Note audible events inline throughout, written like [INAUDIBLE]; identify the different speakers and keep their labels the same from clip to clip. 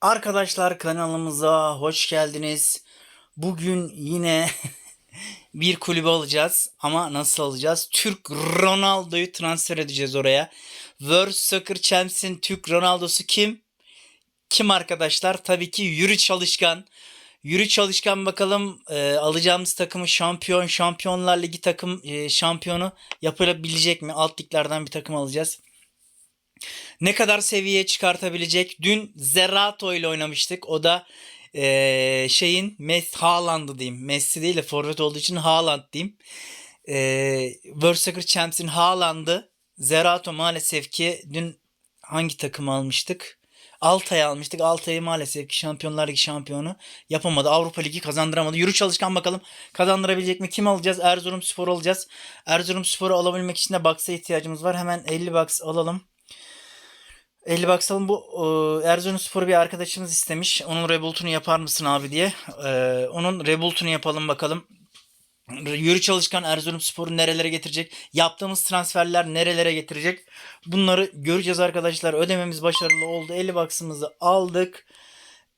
Speaker 1: Arkadaşlar kanalımıza hoş geldiniz. Bugün yine [LAUGHS] bir kulübe alacağız ama nasıl alacağız? Türk Ronaldo'yu transfer edeceğiz oraya. World Soccer Champs'in Türk Ronaldo'su kim? Kim arkadaşlar? Tabii ki Yürü Çalışkan. Yürü Çalışkan bakalım e, alacağımız takımı şampiyon, Şampiyonlar Ligi takım e, şampiyonu yapabilecek mi? Alt liglerden bir takım alacağız. Ne kadar seviyeye çıkartabilecek? Dün Zerato ile oynamıştık. O da eee, şeyin Messi Haaland'ı diyeyim. Messi değil de forvet olduğu için Haaland diyeyim. Eee World Soccer Champs'in Haaland'ı. Zerato maalesef ki dün hangi takımı almıştık? Altay'ı almıştık. Altay'ı maalesef ki Şampiyonlar Ligi şampiyonu yapamadı. Avrupa Ligi kazandıramadı. Yürü çalışkan bakalım kazandırabilecek mi? Kim alacağız? Erzurum Spor alacağız. Erzurum Spor'u alabilmek için de box'a ihtiyacımız var. Hemen 50 box alalım. 50 box alalım. Bu e, Erzurumspor'u bir arkadaşımız istemiş. Onun rebuild'unu yapar mısın abi diye. E, onun rebuild'unu yapalım bakalım. Yürü çalışkan Erzurumspor'u nerelere getirecek? Yaptığımız transferler nerelere getirecek? Bunları göreceğiz arkadaşlar. Ödememiz başarılı oldu. 50 box'ımızı aldık.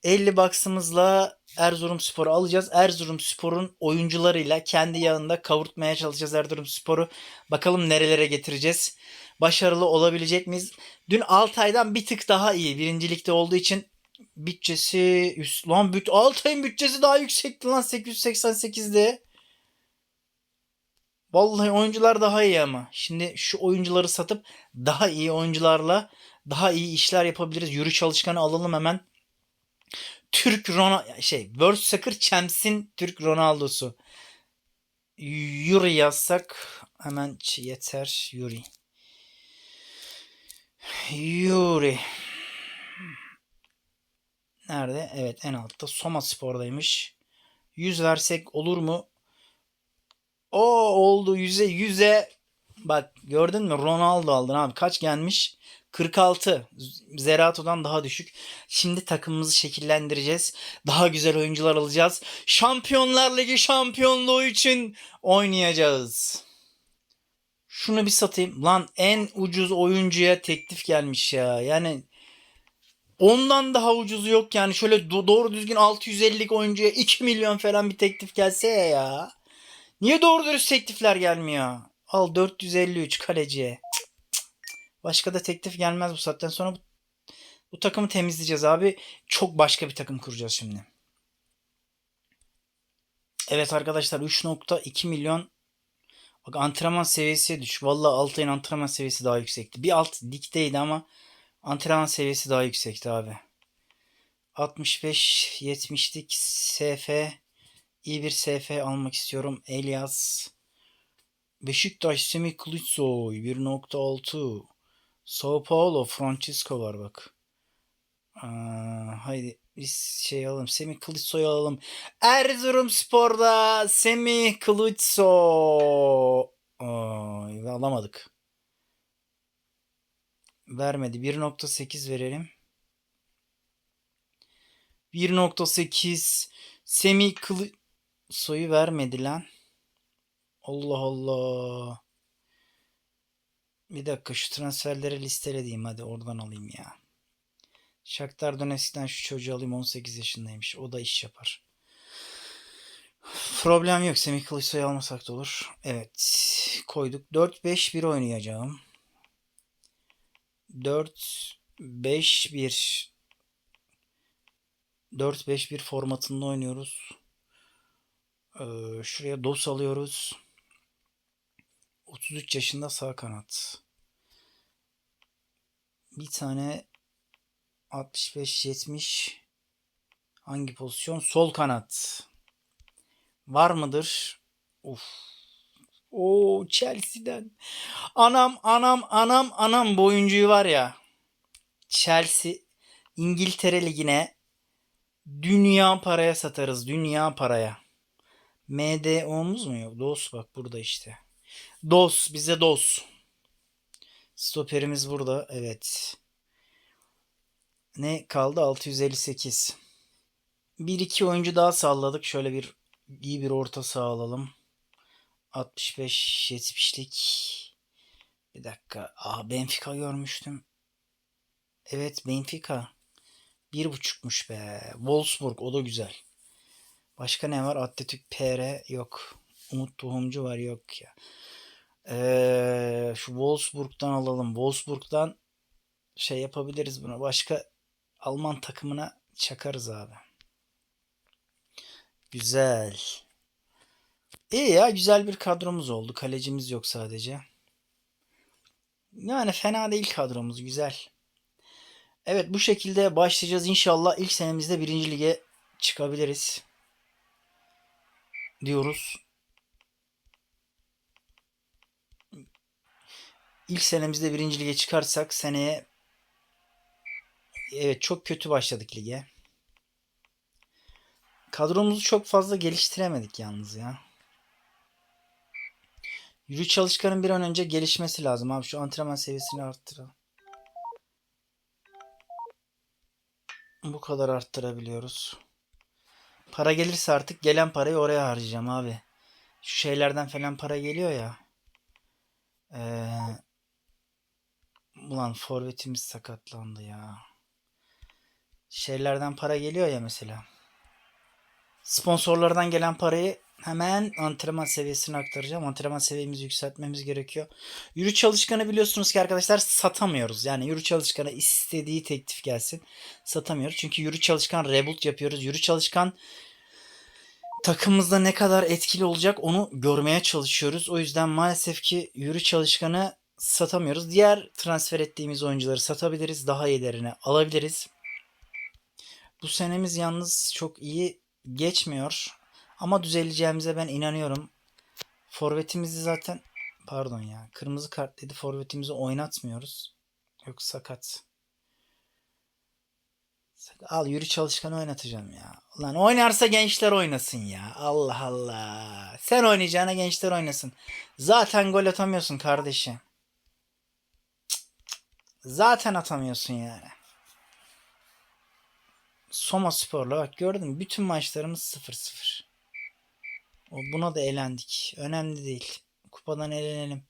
Speaker 1: 50 box'ımızla Erzurumspor'u alacağız. Erzurumspor'un oyuncularıyla kendi yanında kavurtmaya çalışacağız Erzurumspor'u. Bakalım nerelere getireceğiz. Başarılı olabilecek miyiz? Dün Altay'dan bir tık daha iyi. Birincilikte olduğu için bütçesi üst lan büt Altay'ın bütçesi daha yüksekti lan 888'de. Vallahi oyuncular daha iyi ama. Şimdi şu oyuncuları satıp daha iyi oyuncularla daha iyi işler yapabiliriz. Yürü çalışkanı alalım hemen. Türk Ronaldo şey World Soccer Champs'in Türk Ronaldo'su. Yuri yazsak hemen yeter Yuri. Yuri. Nerede? Evet en altta. Soma Spor'daymış. 100 versek olur mu? O oldu 100'e 100'e. Bak gördün mü? Ronaldo aldın abi. Kaç gelmiş? 46. Zerato'dan daha düşük. Şimdi takımımızı şekillendireceğiz. Daha güzel oyuncular alacağız. Şampiyonlar Ligi şampiyonluğu için oynayacağız. Şunu bir satayım. Lan en ucuz oyuncuya teklif gelmiş ya. Yani ondan daha ucuzu yok yani. Şöyle do- doğru düzgün 650'lik oyuncuya 2 milyon falan bir teklif gelse ya. Niye doğru dürüst teklifler gelmiyor? Al 453 kaleciye. Başka da teklif gelmez bu saatten sonra bu, bu takımı temizleyeceğiz abi. Çok başka bir takım kuracağız şimdi. Evet arkadaşlar 3.2 milyon Bak antrenman seviyesi düş. Valla Altay'ın antrenman seviyesi daha yüksekti. Bir alt ligdeydi ama antrenman seviyesi daha yüksekti abi. 65 70'lik SF iyi bir SF almak istiyorum. Elias Beşiktaş Semih Kılıçsoy 1.6 Sao Paulo Francisco var bak. Aa, haydi biz şey alalım. Semih Kılıçsoy'u alalım. Erzurumspor'da Semih Kılıçsoy. Ay, alamadık. Vermedi. 1.8 verelim. 1.8 Semih Kılıçsoy'u vermedi lan. Allah Allah. Bir dakika şu transferleri listelediğim hadi oradan alayım ya. Shakhtar Donetsk'ten şu çocuğu alayım 18 yaşındaymış. O da iş yapar. Problem yok. Semih Kılıçsoy'u almasak da olur. Evet. Koyduk. 4-5-1 oynayacağım. 4-5-1 4-5-1 formatında oynuyoruz. Ee, şuraya DOS alıyoruz. 33 yaşında sağ kanat. Bir tane 65-70 hangi pozisyon? Sol kanat. Var mıdır? Uf. O Chelsea'den. Anam anam anam anam bu oyuncuyu var ya. Chelsea İngiltere Ligi'ne dünya paraya satarız. Dünya paraya. MDO'muz mu yok? DOS bak burada işte. DOS bize DOS. Stoperimiz burada. Evet. Ne kaldı? 658. Bir iki oyuncu daha salladık. Şöyle bir iyi bir orta saha alalım. 65 70'lik. Bir dakika. Aa Benfica görmüştüm. Evet Benfica. Bir buçukmuş be. Wolfsburg o da güzel. Başka ne var? Atletik PR yok. Umut Tohumcu var yok ya. Ee, şu Wolfsburg'dan alalım. Wolfsburg'dan şey yapabiliriz buna. Başka Alman takımına çakarız abi. Güzel. İyi ya güzel bir kadromuz oldu. Kalecimiz yok sadece. Yani fena değil kadromuz güzel. Evet bu şekilde başlayacağız. İnşallah ilk senemizde birinci lige çıkabiliriz. Diyoruz. İlk senemizde birinci lige çıkarsak seneye evet çok kötü başladık lige. Kadromuzu çok fazla geliştiremedik yalnız ya. Yürü çalışkanın bir an önce gelişmesi lazım abi. Şu antrenman seviyesini arttıralım. Bu kadar arttırabiliyoruz. Para gelirse artık gelen parayı oraya harcayacağım abi. Şu şeylerden falan para geliyor ya. Ee, ulan forvetimiz sakatlandı ya. Şeylerden para geliyor ya mesela. Sponsorlardan gelen parayı hemen antrenman seviyesine aktaracağım. Antrenman seviyemizi yükseltmemiz gerekiyor. Yürü çalışkanı biliyorsunuz ki arkadaşlar satamıyoruz. Yani yürü çalışkanı istediği teklif gelsin. Satamıyoruz. Çünkü yürü çalışkan rebuild yapıyoruz. Yürü çalışkan takımımızda ne kadar etkili olacak onu görmeye çalışıyoruz. O yüzden maalesef ki yürü çalışkanı satamıyoruz. Diğer transfer ettiğimiz oyuncuları satabiliriz. Daha iyilerini alabiliriz. Bu senemiz yalnız çok iyi geçmiyor. Ama düzeleceğimize ben inanıyorum. Forvetimizi zaten pardon ya kırmızı kart dedi forvetimizi oynatmıyoruz. Yok sakat. Al yürü çalışkanı oynatacağım ya. Lan oynarsa gençler oynasın ya. Allah Allah. Sen oynayacağına gençler oynasın. Zaten gol atamıyorsun kardeşim. Zaten atamıyorsun yani. Soma Spor'la bak gördün mü? Bütün maçlarımız 0-0. O Buna da elendik. Önemli değil. Kupadan elenelim.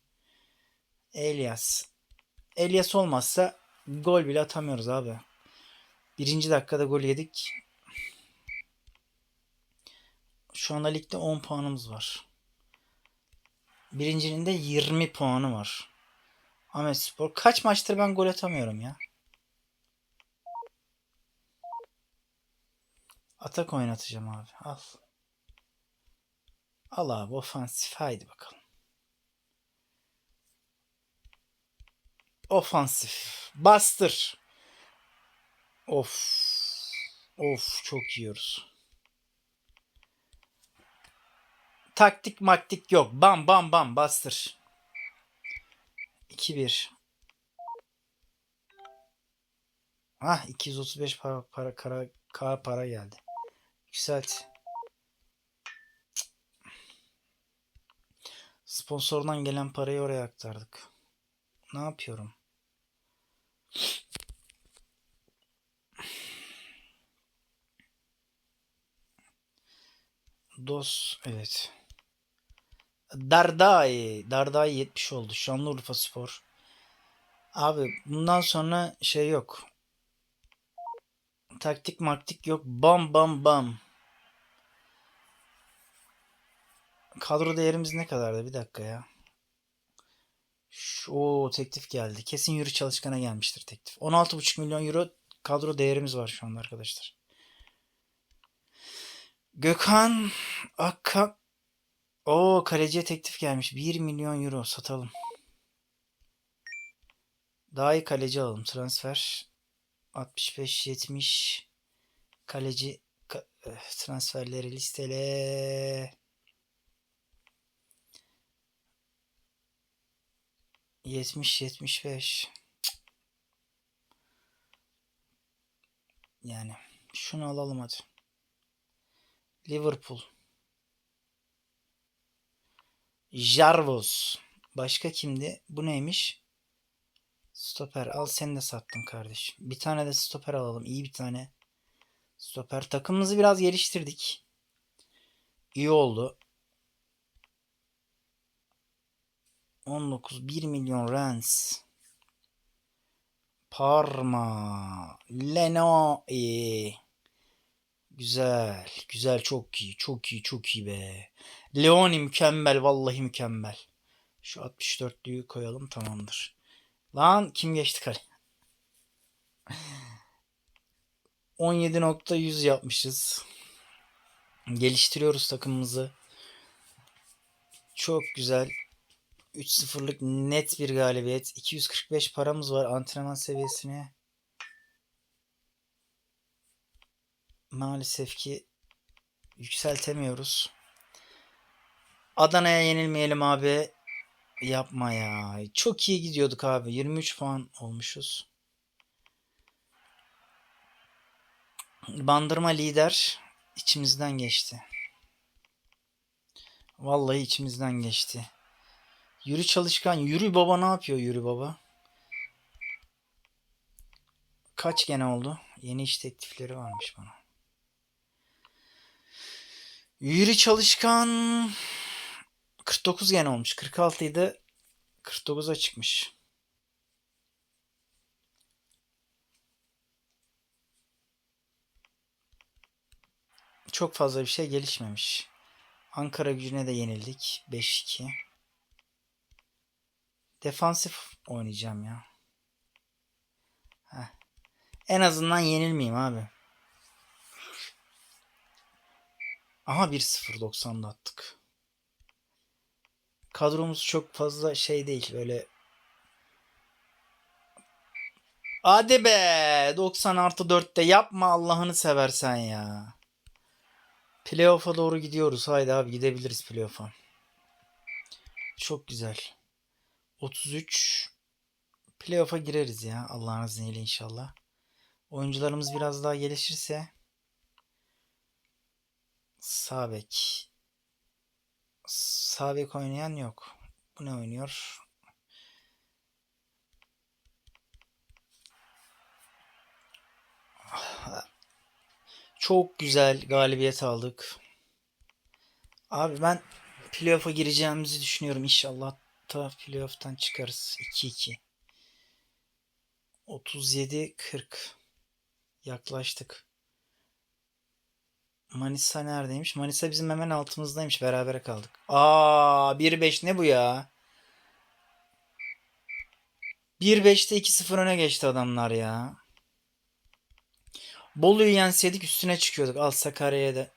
Speaker 1: Elias. Elias olmazsa gol bile atamıyoruz abi. Birinci dakikada gol yedik. Şu anda ligde 10 puanımız var. Birincinin de 20 puanı var. Ahmet Spor. Kaç maçtır ben gol atamıyorum ya. Atak oynatacağım abi. Al. Al abi ofansif. Haydi bakalım. Ofansif. Bastır. Of. Of çok yiyoruz. Taktik maktik yok. Bam bam bam bastır. 2-1. Ah 235 para para kara, K para geldi. Yükselt. Sponsordan gelen parayı oraya aktardık. Ne yapıyorum? Dos evet. Dardai. Dardai 70 oldu. Şanlıurfa Spor. Abi bundan sonra şey yok. Taktik maktik yok. Bam bam bam. Kadro değerimiz ne kadardı? Bir dakika ya. O teklif geldi. Kesin yürü çalışkana gelmiştir teklif. 16,5 milyon euro kadro değerimiz var şu anda arkadaşlar. Gökhan Akka o kaleciye teklif gelmiş. 1 milyon euro satalım. Daha iyi kaleci alalım. Transfer 65-70 kaleci ka- eh, transferleri listele. 70-75 yani şunu alalım hadi. Liverpool. Jarvos. Başka kimdi? Bu neymiş? Stoper. Al seni de sattım kardeşim. Bir tane de stoper alalım. İyi bir tane. Stoper. Takımımızı biraz geliştirdik. İyi oldu. 19 1 milyon rans. Parma. Leno. iyi. Güzel. Güzel. Çok iyi. Çok iyi. Çok iyi be. Leoni mükemmel. Vallahi mükemmel. Şu 64'lüyü koyalım. Tamamdır. Lan kim geçti kale? [LAUGHS] 17.100 yapmışız. Geliştiriyoruz takımımızı. Çok güzel. 3-0'lık net bir galibiyet. 245 paramız var antrenman seviyesine. Maalesef ki yükseltemiyoruz. Adana'ya yenilmeyelim abi. Yapma ya. Çok iyi gidiyorduk abi. 23 puan olmuşuz. Bandırma lider içimizden geçti. Vallahi içimizden geçti. Yürü çalışkan. Yürü baba ne yapıyor Yürü baba? Kaç gene oldu? Yeni iş teklifleri varmış bana. Yürü çalışkan 49 gene olmuş. 46 idi. 49'a çıkmış. Çok fazla bir şey gelişmemiş. Ankara gücüne de yenildik. 5-2. Defansif oynayacağım ya. Heh. En azından yenilmeyeyim abi. Aha 1-0 90'da attık. Kadromuz çok fazla şey değil böyle. Hadi be 90 artı 4'te yapma Allah'ını seversen ya. Playoff'a doğru gidiyoruz. Haydi abi gidebiliriz playoff'a. Çok güzel. 33 playoff'a gireriz ya Allah'ın izniyle inşallah. Oyuncularımız biraz daha gelişirse sağ bek sağ bek oynayan yok. Bu ne oynuyor? Çok güzel galibiyet aldık. Abi ben playoff'a gireceğimizi düşünüyorum. İnşallah da playoff'tan çıkarız. 2-2. 37-40. Yaklaştık. Manisa neredeymiş? Manisa bizim hemen altımızdaymış. Berabere kaldık. Aa 1-5 ne bu ya? 1-5'te 2-0 öne geçti adamlar ya. Bolu'yu yenseydik üstüne çıkıyorduk. Al Sakarya'ya da.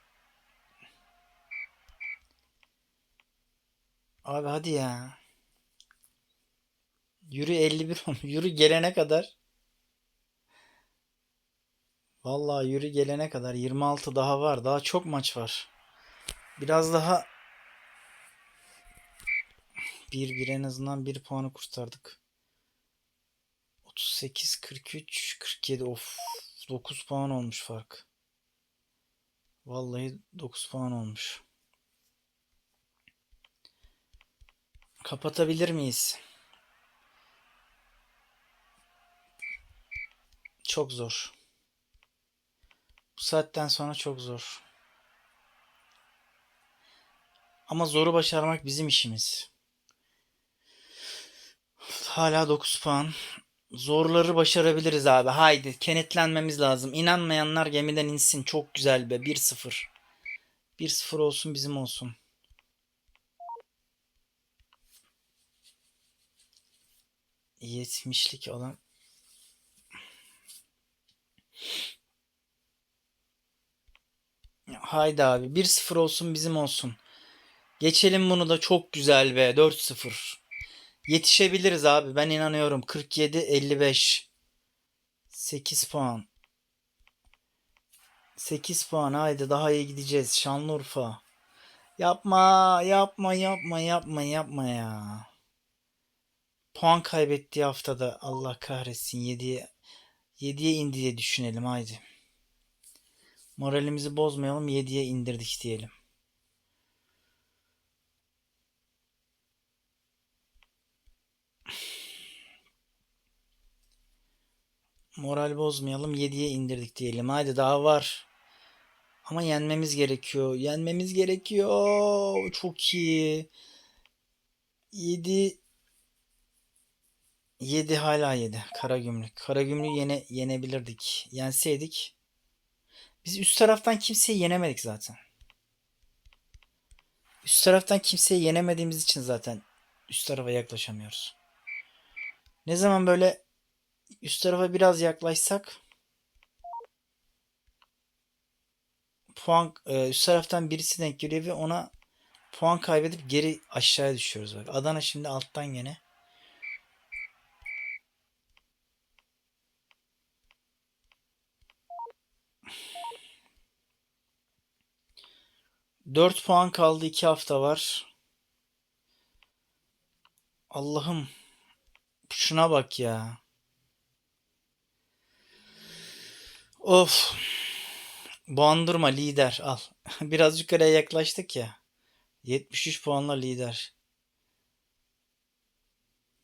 Speaker 1: Abi hadi ya. Yürü 51 olmuş. [LAUGHS] Yürü gelene kadar. Vallahi yürü gelene kadar 26 daha var. Daha çok maç var. Biraz daha bir bir en azından bir puanı kurtardık. 38 43 47 of 9 puan olmuş fark. Vallahi 9 puan olmuş. Kapatabilir miyiz? Çok zor. Bu saatten sonra çok zor. Ama zoru başarmak bizim işimiz. Hala 9 puan. Zorları başarabiliriz abi. Haydi kenetlenmemiz lazım. İnanmayanlar gemiden insin. Çok güzel be. 1-0. 1-0 olsun bizim olsun. Yetmişlik olan Haydi abi 1-0 olsun bizim olsun. Geçelim bunu da çok güzel be 4-0. Yetişebiliriz abi ben inanıyorum. 47-55. 8 puan. 8 puan haydi daha iyi gideceğiz. Şanlıurfa. Yapma yapma yapma yapma yapma ya. Puan kaybettiği haftada Allah kahretsin 7'ye 7'ye indi diye düşünelim haydi. Moralimizi bozmayalım 7'ye indirdik diyelim. Moral bozmayalım 7'ye indirdik diyelim. Haydi daha var. Ama yenmemiz gerekiyor. Yenmemiz gerekiyor. Çok iyi. 7 7 hala 7. Karagümrük. Karagümrük'ü yene, yenebilirdik. Yenseydik. Biz üst taraftan kimseyi yenemedik zaten. Üst taraftan kimseyi yenemediğimiz için zaten üst tarafa yaklaşamıyoruz. Ne zaman böyle üst tarafa biraz yaklaşsak puan e, üst taraftan birisi denk geliyor ve ona puan kaybedip geri aşağıya düşüyoruz bak. Adana şimdi alttan gene. Dört puan kaldı. iki hafta var. Allah'ım. Şuna bak ya. Of. Bandırma lider al. [LAUGHS] Biraz yukarıya yaklaştık ya. 73 puanla lider.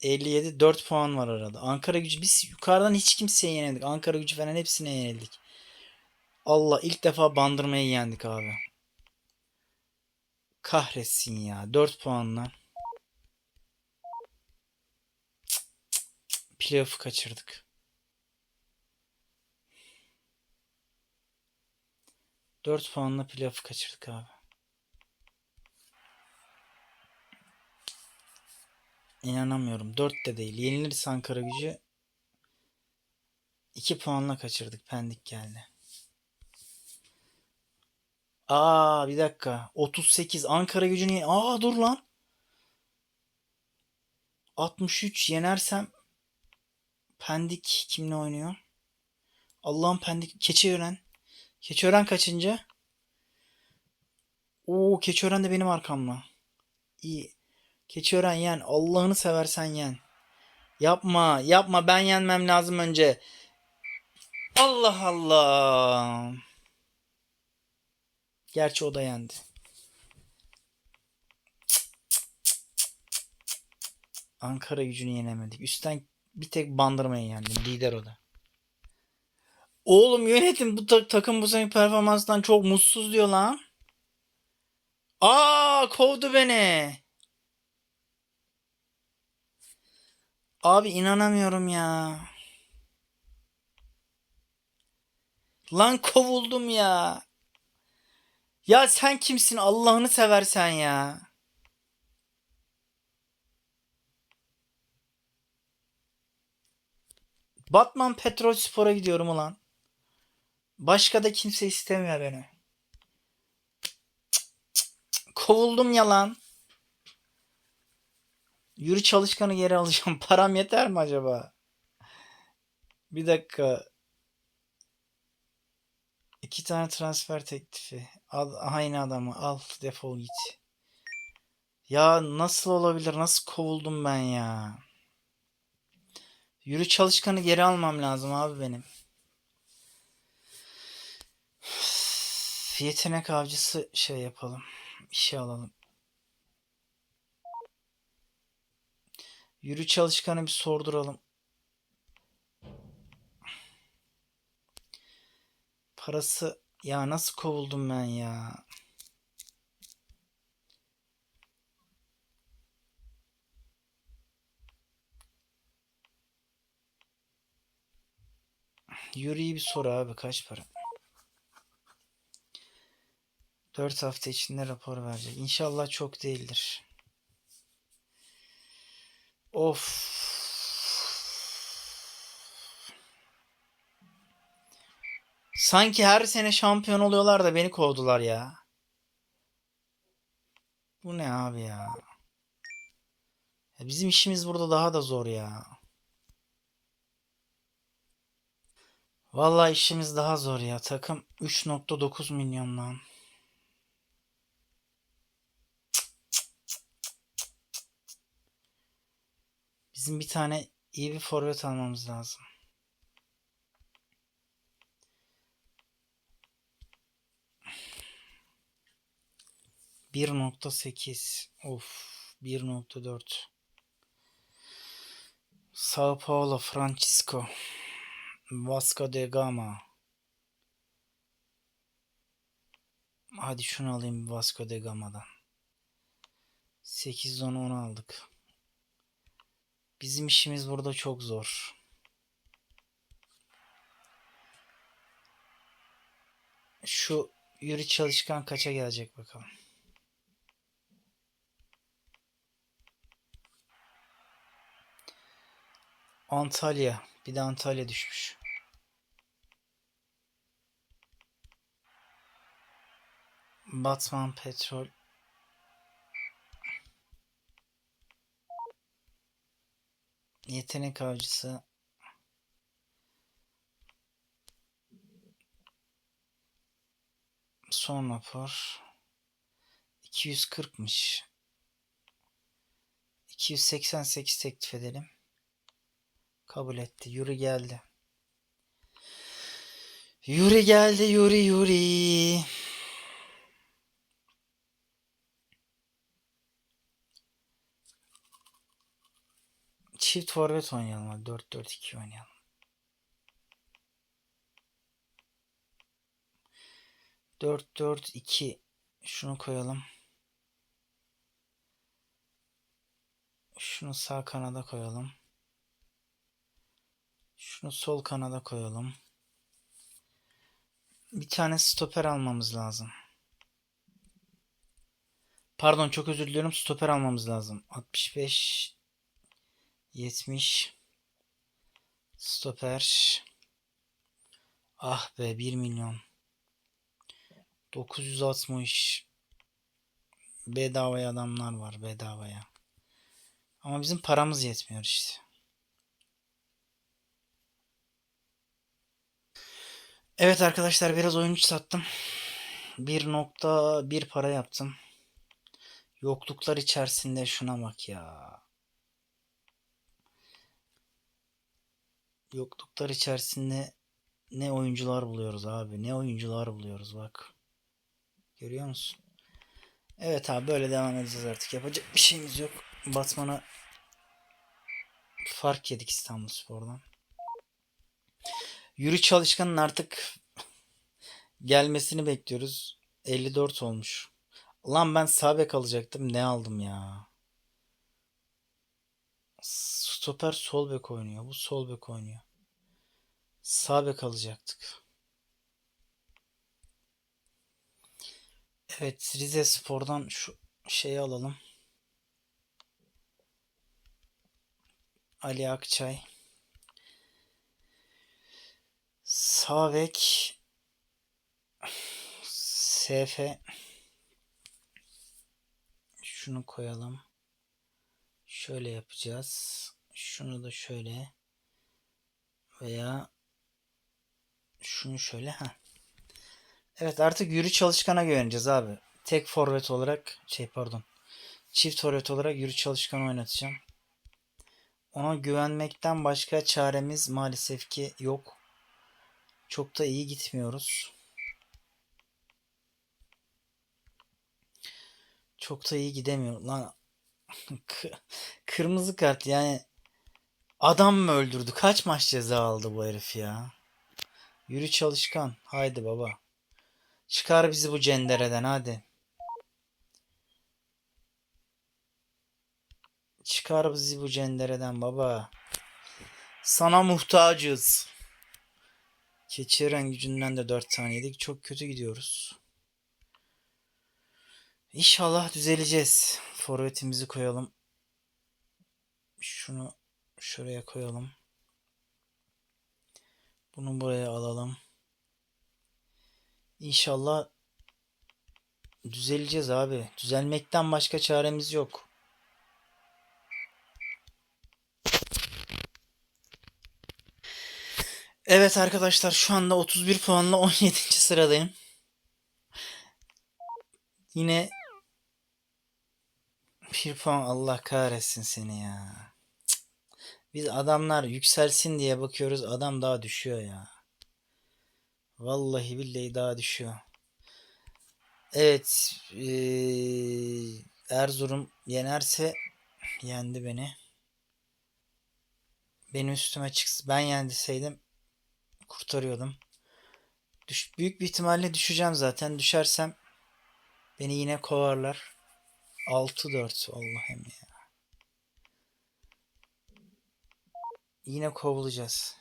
Speaker 1: 57 4 puan var arada. Ankara gücü biz yukarıdan hiç kimseye yenildik. Ankara gücü falan hepsine yenildik. Allah ilk defa bandırmayı yendik abi. Kahretsin ya. 4 puanla. Playoff'u kaçırdık. 4 puanla playoff'u kaçırdık abi. İnanamıyorum. 4 de değil. Yenilirse Ankara gücü 2 puanla kaçırdık. Pendik geldi. Aa bir dakika. 38 Ankara gücünü Aa dur lan. 63 yenersem Pendik kimle oynuyor? Allah'ım Pendik Keçiören. Keçiören kaçıncı? Oo Keçiören de benim arkamda. İyi. Keçiören yen. Allah'ını seversen yen. Yapma. Yapma. Ben yenmem lazım önce. Allah Allah. Gerçi o da yendi. Ankara gücünü yenemedik. Üstten bir tek bandırmayı yendim. Lider o da. Oğlum yönetim bu ta- takım bu sene performanstan çok mutsuz diyor lan. Aa kovdu beni. Abi inanamıyorum ya. Lan kovuldum ya. Ya sen kimsin Allah'ını seversen ya. Batman Petrol Spor'a gidiyorum ulan. Başka da kimse istemiyor beni. Kovuldum ya lan. Yürü çalışkanı geri alacağım. [LAUGHS] Param yeter mi acaba? Bir dakika. İki tane transfer teklifi. Al, aynı adamı al defol git. Ya nasıl olabilir? Nasıl kovuldum ben ya? Yürü çalışkanı geri almam lazım abi benim. Yetenek avcısı şey yapalım. İşe alalım. Yürü çalışkanı bir sorduralım. Parası ya nasıl kovuldum ben ya? Yürüyü bir sor abi kaç para? 4 hafta içinde rapor verecek. İnşallah çok değildir. Of. Sanki her sene şampiyon oluyorlar da beni kovdular ya. Bu ne abi ya? Ya Bizim işimiz burada daha da zor ya. Vallahi işimiz daha zor ya. Takım 3.9 milyon lan. Bizim bir tane iyi bir forvet almamız lazım. Bir nokta sekiz. Of. Bir nokta dört. Sao Paulo Francisco. Vasco da Gama. Hadi şunu alayım Vasco da Gama'dan. 8 10 10 aldık. Bizim işimiz burada çok zor. Şu yürü çalışkan kaça gelecek bakalım. Antalya. Bir de Antalya düşmüş. Batman Petrol. Yetenek avcısı. Son rapor. 240'mış. 288 teklif edelim. Kabul etti. Yuri geldi. Yuri geldi. Yuri Yuri. Çift forvet oynayalım. hadi. 4-4-2 oynayalım. Dört dört iki şunu koyalım. Şunu sağ kanada koyalım. Şunu sol kanada koyalım. Bir tane stoper almamız lazım. Pardon çok özür diliyorum. Stoper almamız lazım. 65 70 stoper ah be 1 milyon 960 bedavaya adamlar var bedavaya ama bizim paramız yetmiyor işte Evet arkadaşlar biraz oyuncu sattım 1.1 para yaptım yokluklar içerisinde şuna bak ya yokluklar içerisinde ne oyuncular buluyoruz abi. Ne oyuncular buluyoruz bak. Görüyor musun? Evet abi böyle devam edeceğiz artık. Yapacak bir şeyimiz yok. Batman'a fark yedik İstanbul Spor'dan. Yürü Çalışkan'ın artık gelmesini bekliyoruz. 54 olmuş. Lan ben sağ bek alacaktım. Ne aldım ya? Stoper sol bek oynuyor. Bu sol bek oynuyor. Sağ alacaktık. Evet Rize Spor'dan şu şeyi alalım. Ali Akçay. Sağ bek SF şunu koyalım. Şöyle yapacağız. Şunu da şöyle veya şunu şöyle ha. Evet artık yürü çalışkana güveneceğiz abi. Tek forvet olarak şey pardon. Çift forvet olarak yürü çalışkan oynatacağım. Ona güvenmekten başka çaremiz maalesef ki yok. Çok da iyi gitmiyoruz. Çok da iyi gidemiyor. Lan [LAUGHS] kırmızı kart yani adam mı öldürdü? Kaç maç ceza aldı bu herif ya? Yürü çalışkan. Haydi baba. Çıkar bizi bu cendereden hadi. Çıkar bizi bu cendereden baba. Sana muhtacız. Keçiren gücünden de 4 tane yedik. Çok kötü gidiyoruz. İnşallah düzeleceğiz. Forvetimizi koyalım. Şunu şuraya koyalım. Bunu buraya alalım. İnşallah düzeleceğiz abi. Düzelmekten başka çaremiz yok. Evet arkadaşlar şu anda 31 puanla 17. sıradayım. Yine bir puan Allah kahretsin seni ya. Biz adamlar yükselsin diye bakıyoruz adam daha düşüyor ya. Vallahi billahi daha düşüyor. Evet. Ee, Erzurum yenerse yendi beni. Benim üstüme çıksın. Ben yendiseydim kurtarıyordum. Düş, büyük bir ihtimalle düşeceğim zaten. Düşersem beni yine kovarlar. 6-4 Allah'ım ya. yine kovulacağız.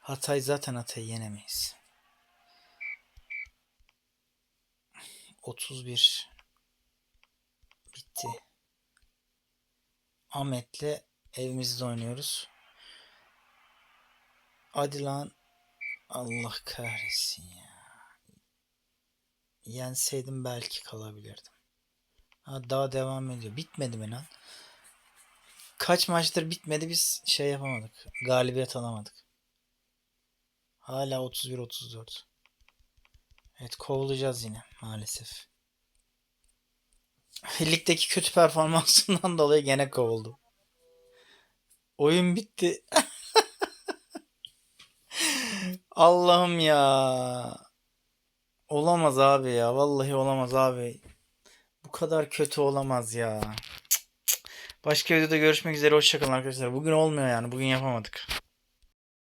Speaker 1: Hatay zaten Hatay'ı yenemeyiz. 31 bitti. Ahmet'le evimizde oynuyoruz. Hadi lan. Allah kahretsin ya. Yenseydim belki kalabilirdim. Ha, daha devam ediyor. Bitmedi mi lan? Kaç maçtır bitmedi biz şey yapamadık. Galibiyet alamadık. Hala 31-34. Evet kovulacağız yine maalesef. Ligdeki kötü performansından [LAUGHS] dolayı gene kovuldu. Oyun bitti. [LAUGHS] Allah'ım ya. Olamaz abi ya. Vallahi olamaz abi. Bu kadar kötü olamaz ya. Başka videoda görüşmek üzere. Hoşçakalın arkadaşlar. Bugün olmuyor yani. Bugün yapamadık.